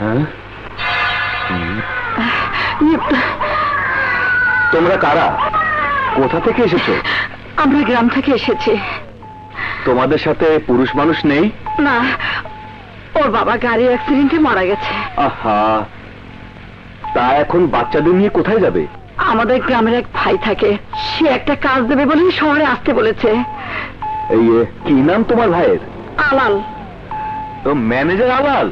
হ্যাঁ? তোমরা কারা? কোথা থেকে এসেছ? আমরা গ্রাম থেকে এসেছি। তোমাদের সাথে পুরুষ মানুষ নেই? না ওর বাবা গাড়ি অ্যাক্সিডেন্টে মারা গেছে। আহা তা এখন বাচ্চাদের নিয়ে কোথায় যাবে? আমাদের গ্রামের এক ভাই থাকে সে একটা কাজ দেবে বলে শহরে আসতে বলেছে। এই কি নাম তোমার ভাইয়ের? আলাল। তো ম্যানেজার আলাল?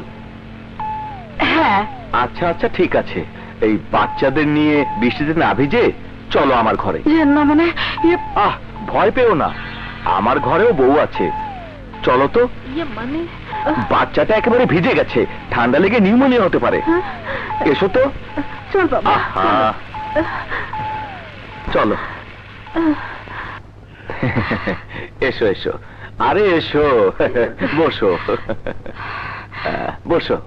হ্যাঁ। আচ্ছা আচ্ছা ঠিক আছে। এই বাচ্চাদের নিয়ে বৃষ্টিতে না ভিজে চলো আমার ঘরে। যে না মানে ইয়ে আহ ভয় পেও না। আমার ঘরেও বউ আছে। চলো তো। ইয়ে মানে? বাচ্চাটা একেবারে ভিজে গেছে। ঠান্ডা লেগে নিউমোনিয়া হতে পারে। হ্যাঁ? এসো তো। চল বাবা। চলো। এসো এসো। আরে এসো। বসো। বসো।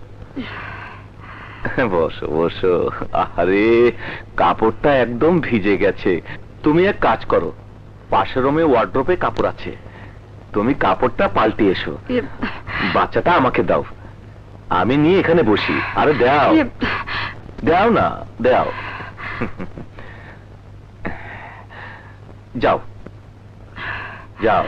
বসো বসো। আরে কাপড়টা একদম ভিজে গেছে। তুমি এক কাজ করো পাশের রুমে ওয়ার্ড্রোপে কাপড় আছে। তুমি কাপড়টা পাল্টে এসো। বাচ্চাটা আমাকে দাও। আমি নিয়ে এখানে বসি। আরে দাও। দাও না দাও। যাও। যাও।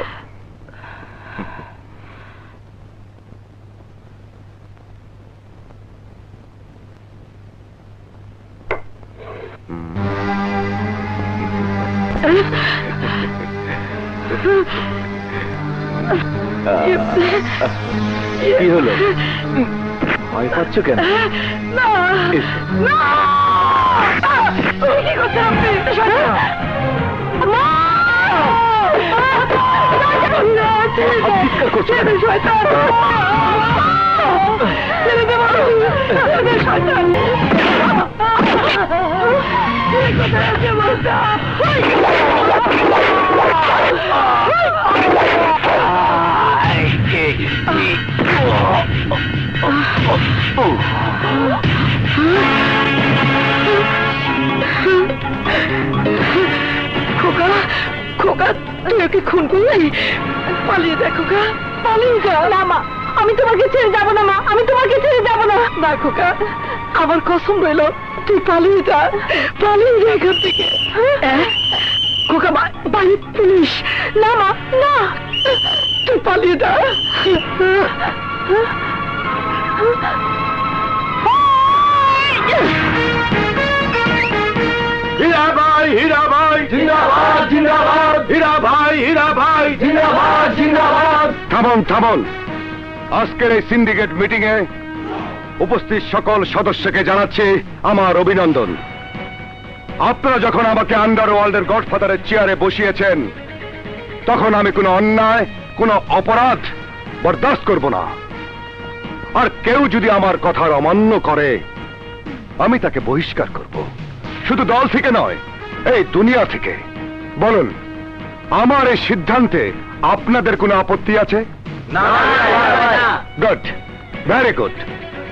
কি হলো? ভয় পাচ্ছ কেন? না। না কি ছেড়ে দে। চিৎকার করছ খোকা খোকা তুই ওকে খুন করলি? পালিয়ে যা খোকা পালিয়ে যা। না মা আমি তোমাকে ছেড়ে যাব না মা আমি তোমাকে ছেড়ে যাব না। না খোকা আমার কসম রইল, তুই পালিয়ে যা পালিয়ে যা এখান থেকে। হ্যাঁ? খোকা বাড়ি পুলিশ না, মা, না। তুই পালিয়ে যা। হীরা ভাই হীরা ভাই, জিন্দাবাদ জিন্দাবাদ। হীরা ভাই হীরা ভাই, জিন্দাবাদ জিন্দাবাদ। থামন থামন। আজকের এই সিন্ডিকেট মিটিং এ উপস্থিত সকল সদস্যকে জানাচ্ছি আমার অভিনন্দন। আপনারা যখন আমাকে আন্ডারওয়ার্ল্ডের গডফাদারের চেয়ারে বসিয়েছেন তখন আমি কোনো অন্যায় কোনো অপরাধ বরদাস্ত করব না। আর কেউ যদি আমার কথার অমান্য করে আমি তাকে বহিষ্কার করব। শুধু দল থেকে নয় এই দুনিয়া থেকে। বলুন আমার এই সিদ্ধান্তে আপনাদের কোনো আপত্তি আছে? Good very good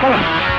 Come on.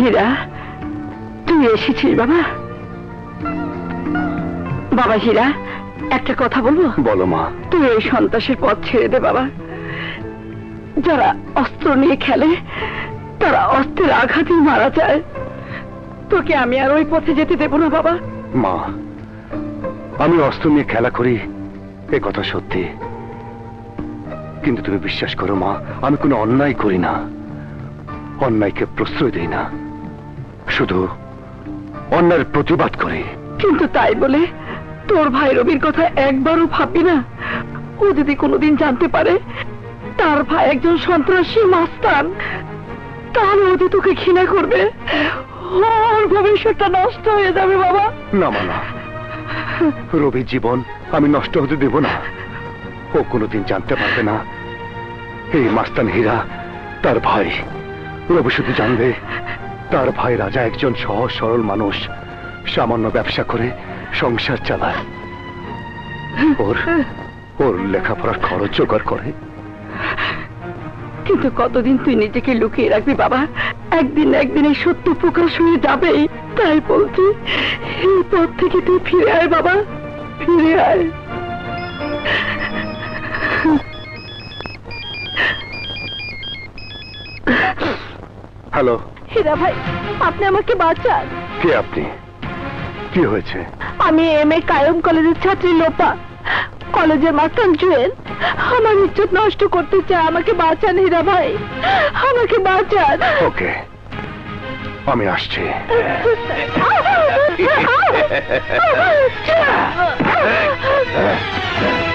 Hira তুই এসেছিস বাবা। বাবা হীরা একটা কথা বলব? বলো মা। তুই এই সন্ত্রাসের পথ ছেড়ে দে বাবা। যারা অস্ত্র নিয়ে খেলে তারা অস্ত্রের আঘাতেই মারা যায়। তোকে আমি আর ওই পথে যেতে দেবো না বাবা। মা আমি অস্ত্র নিয়ে খেলা করি এ কথা সত্যি। কিন্তু তুমি বিশ্বাস করো মা আমি কোনো অন্যায় করি না। অন্যায়কে প্রশ্রয় দিই না। শুধু অন্যায়ের প্রতিবাদ করি। কিন্তু তাই বলে তোর ভাই রবির কথা একবারও ভাববি না। ও যদি কোনোদিন জানতে পারে তার ভাই একজন সন্ত্রাসী মাস্তান তাহলে ও তোকে ঘৃণা করবে ওর ভবিষ্যৎটা নষ্ট হয়ে যাবে বাবা। না মা না। রবির জীবন আমি নষ্ট হতে দেব না। ও কোনোদিন জানতে পারবে না। এই মাস্তান হীরা তার ভাই রবি শুধু জানবে তার ভাই রাজা একজন সহজ সরল মানুষ। সামান্য ব্যবসা করে সংসার চালায়। ওর ওর লেখাপড়ার খরচ জোগাড় করে। কিন্তু কতদিন তুই নিজেকে লুকিয়ে রাখবি বাবা? একদিন একদিন এই সত্য প্রকাশ হয়ে যাবেই। তাই বলছি এই পথ থেকে তুই ফিরে আয় বাবা ফিরে আয়। হ্যালো। হীরা ভাই আপনি আমাকে বাঁচান। কে আপনি? কি হয়েছে? আমি এম এ কায়ম কলেজের ছাত্রী লোপা। কলেজের মাস্টার জুয়েল। আমার ইজ্জত নষ্ট করতে চায় আমাকে বাঁচান হীরা ভাই। আমাকে বাঁচান। ওকে আমি আসছি।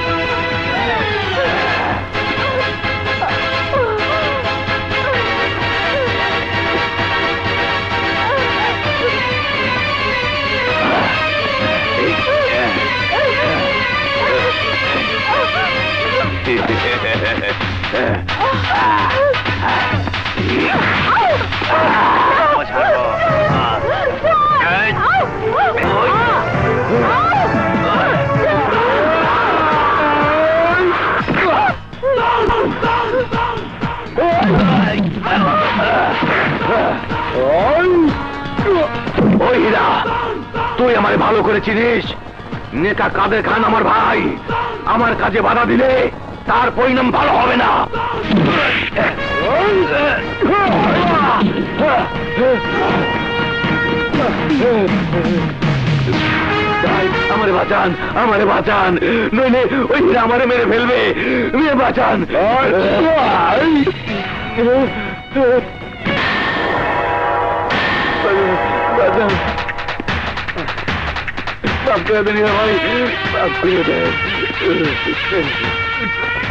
তুই আমারে ভালো করে চিনিস। নেতা কাদের খান আমার ভাই? আমার কাজে বাধা দিলে তার পরিণাম ভালো হবে না আমারে বাঁচান আমারে বাঁচান নইলে ওই হীরা আমারে মেরে ফেলবে মেরে বাঁচান বাঁচান হীরা ভাই Thank you.